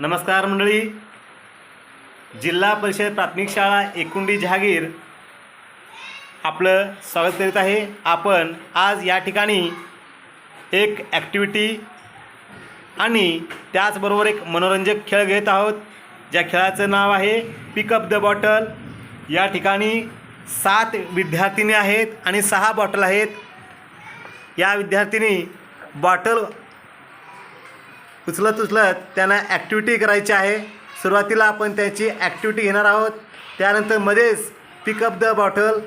नमस्कार मंडळी. जिल्हा परिषद प्राथमिक शाळा एकुंडी जहागीर आपलं स्वागत करीत आहे. आपण आज या ठिकाणी एक ॲक्टिव्हिटी आणि त्याचबरोबर एक मनोरंजक खेळ घेत आहोत. ज्या खेळाचं नाव आहे पिकअप द बॉटल या ठिकाणी सात विद्यार्थिनी आहेत आणि सहा बॉटल आहेत. या विद्यार्थिनी बॉटल उचलत उचलत त्यांना ॲक्टिव्हिटी करायची आहे. सुरुवातीला आपण त्याची ॲक्टिव्हिटी घेणार आहोत. त्यानंतर मध्येच पिकअप द बॉटल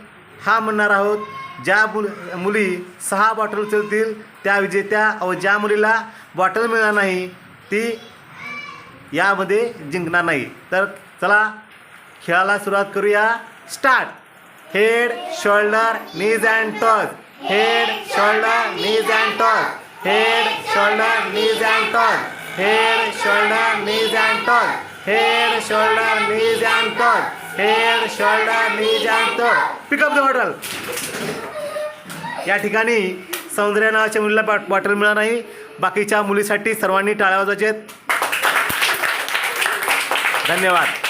हा म्हणणार आहोत. ज्या मुल मुली सहा बॉटल उचलतील त्या विजेत्या व ज्या मुलीला बॉटल मिळणार नाही ती यामध्ये जिंकणार नाही. तर चला खेळाला सुरुवात करूया. Start head shoulder knees and toes head shoulder knees and toes head shoulder, knees and turn. Head, head knees and turn. Head, head knees and turn. Head, head knees and turn. Pick pick up the bottle. या ठिकाणी सौंदर्य नावाच्या मुलीला bought bottle मिळणार नाही बाकीच्या मुलीसाठी सर्वांनी टाळ्या वाजवायचे धन्यवाद